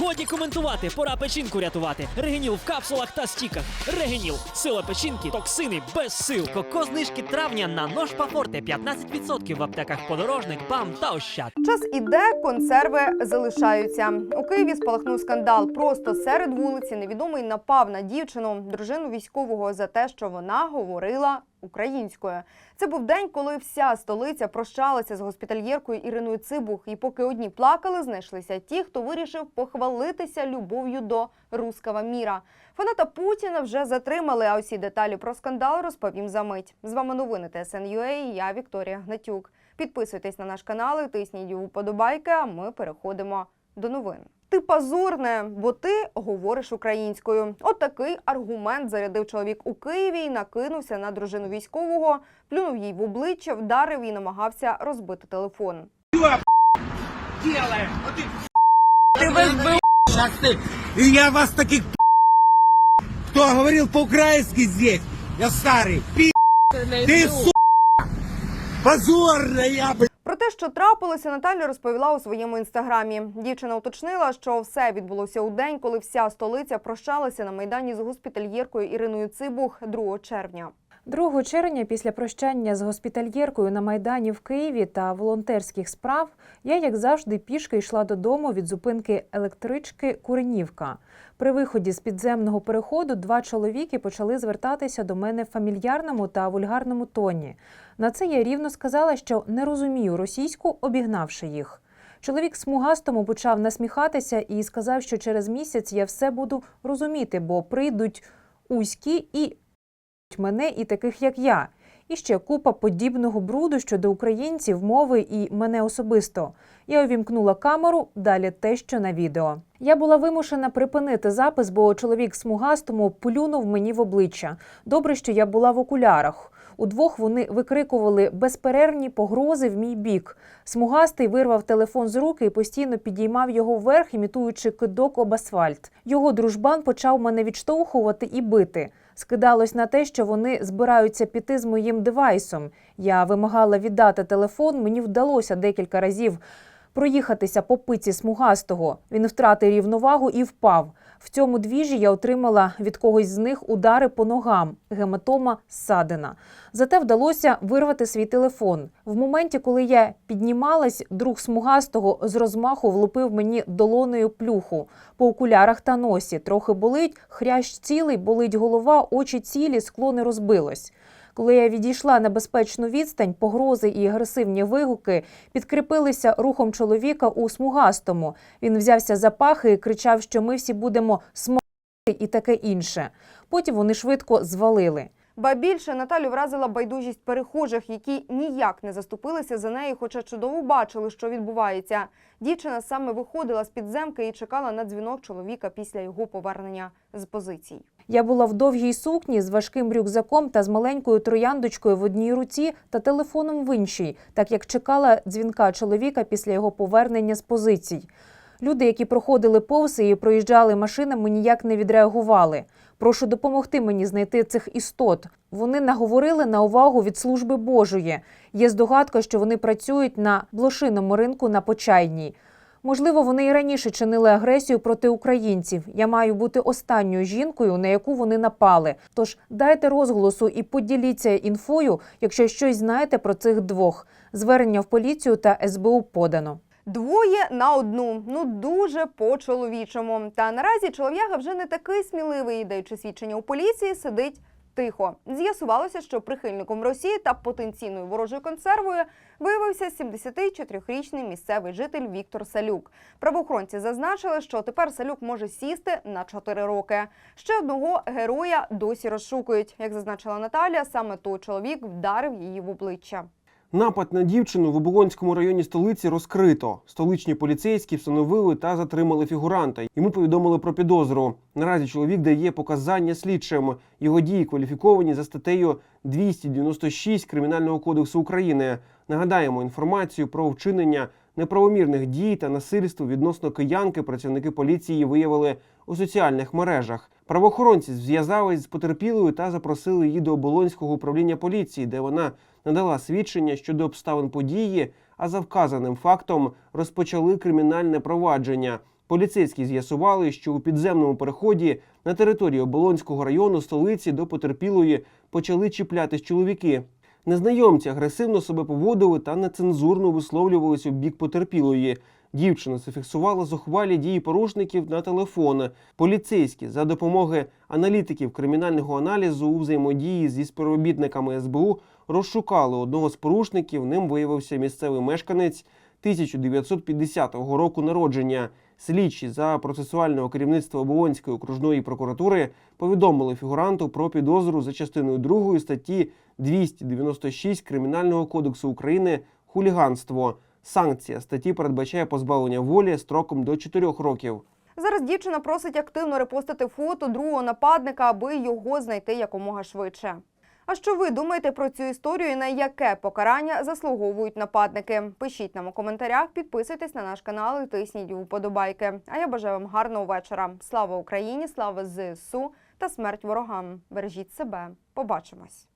Годі коментувати, пора печінку рятувати. Регеніл в капсулах та стіках. Регеніл. Сила печінки, токсини без сил. Коко знижки травня на нож Пафорте 15% в аптеках подорожник, бам та ощад. Час іде, консерви залишаються. У Києві спалахнув скандал. Просто серед вулиці невідомий напав на дівчину, дружину військового, за те, що вона говорила українською. Це був день, коли вся столиця прощалася з госпітальєркою Іриною Цибух. І поки одні плакали, знайшлися ті, хто вирішив похвалитися любов'ю до руского міра. Фаната Путіна вже затримали. А усі деталі про скандал розповім за мить. З вами новини ТСН.UA і я Вікторія Гнатюк. Підписуйтесь на наш канал і тисніть вподобайки, а ми переходимо до новин. Ти позорне, бо ти говориш українською. От такий аргумент зарядив чоловік у Києві і накинувся на дружину військового, плюнув їй в обличчя, вдарив і намагався розбити телефон. делаем? Вот ты Сейчас ты. И я вас таких кто говорил по-украински здесь? Я старый. Пи***. Ты су... Позорная, блядь. Про те, що трапилося, Наталя розповіла у своєму інстаграмі. Дівчина уточнила, що все відбулося у день, коли вся столиця прощалася на майдані з госпітальєркою Іриною Цибух 2 червня. 2 червня, після прощання з госпітальєркою на майдані в Києві та волонтерських справ, я, як завжди, пішки йшла додому від зупинки електрички Куренівка. При виході з підземного переходу два чоловіки почали звертатися до мене в фамільярному та вульгарному тоні. На це я рівно сказала, що не розумію російську, обігнавши їх. Чоловік смугастому почав насміхатися і сказав, що через місяць я все буду розуміти, бо прийдуть уські і мене і таких, як я. І ще купа подібного бруду щодо українців, мови і мене особисто. Я увімкнула камеру, далі те, що на відео. Я була вимушена припинити запис, бо чоловік смугастому плюнув мені в обличчя. Добре, що я була в окулярах. Удвох вони викрикували безперервні погрози в мій бік. Смугастий вирвав телефон з руки і постійно підіймав його вверх, імітуючи кидок об асфальт. Його дружбан почав мене відштовхувати і бити. Скидалось на те, що вони збираються піти з моїм девайсом. Я вимагала віддати телефон. Мені вдалося декілька разів проїхатися по пиці смугастого. Він втратив рівновагу і впав. В цьому двіжі я отримала від когось з них удари по ногам, гематома ссадина. Зате вдалося вирвати свій телефон. В моменті, коли я піднімалась, друг смугастого з розмаху влупив мені долоною плюху по окулярах та носі. Трохи болить, хрящ цілий, болить голова, очі цілі, скло не розбилось. Коли я відійшла на безпечну відстань, погрози і агресивні вигуки підкріпилися рухом чоловіка у смугастому. Він взявся за пахи і кричав, що ми всі будемо смокати і таке інше. Потім вони швидко звалили. Ба більше Наталю вразила байдужість перехожих, які ніяк не заступилися за неї, хоча чудово бачили, що відбувається. Дівчина саме виходила з підземки і чекала на дзвінок чоловіка після його повернення з позицій. Я була в довгій сукні з важким рюкзаком та з маленькою трояндочкою в одній руці та телефоном в іншій, так як чекала дзвінка чоловіка після його повернення з позицій. Люди, які проходили повз і проїжджали машинами, ніяк не відреагували. Прошу допомогти мені знайти цих істот. Вони наговорили на увагу від служби Божої. Є здогадка, що вони працюють на блошиному ринку на Почайній. Можливо, вони і раніше чинили агресію проти українців. Я маю бути останньою жінкою, на яку вони напали. Тож дайте розголосу і поділіться інфою, якщо щось знаєте про цих двох. Звернення в поліцію та СБУ подано. Двоє на одну. Ну дуже по-чоловічому. Та наразі чолов'яга вже не такий сміливий, даючи свідчення у поліції, сидить тихо. З'ясувалося, що прихильником Росії та потенційною ворожою консервою виявився 74-річний місцевий житель Віктор Салюк. Правоохоронці зазначили, що тепер Салюк може сісти на 4 роки. Ще одного героя досі розшукують. Як зазначила Наталя, саме той чоловік вдарив її в обличчя. Напад на дівчину в Оболонському районі столиці розкрито. Столичні поліцейські встановили та затримали фігуранта. Йому повідомили про підозру. Наразі чоловік дає показання слідчим. Його дії кваліфіковані за статтею 296 Кримінального кодексу України. Нагадаємо інформацію про вчинення неправомірних дій та насильство відносно киянки працівники поліції виявили у соціальних мережах. Правоохоронці зв'язались з потерпілою та запросили її до оболонського управління поліції, де вона надала свідчення щодо обставин події. А за вказаним фактом розпочали кримінальне провадження. Поліцейські з'ясували, що у підземному переході на території Оболонського району столиці до потерпілої почали чіплятись чоловіки. Незнайомці агресивно себе поводили та нецензурно висловлювалися у бік потерпілої. Дівчина зафіксувала зухвалі дії порушників на телефон. Поліцейські за допомоги аналітиків кримінального аналізу у взаємодії зі співробітниками СБУ розшукали одного з порушників. Ним виявився місцевий мешканець 1950 року народження. Слідчі за процесуального керівництва Оболонської окружної прокуратури повідомили фігуранту про підозру за частиною 2 статті 296 Кримінального кодексу України хуліганство. Санкція статті передбачає позбавлення волі строком до 4 років. Зараз дівчина просить активно репостити фото другого нападника, аби його знайти якомога швидше. А що ви думаєте про цю історію і на яке покарання заслуговують нападники? Пишіть нам у коментарях, підписуйтесь на наш канал і тисніть вподобайки. А я бажаю вам гарного вечора. Слава Україні, слава ЗСУ та смерть ворогам. Бережіть себе. Побачимось.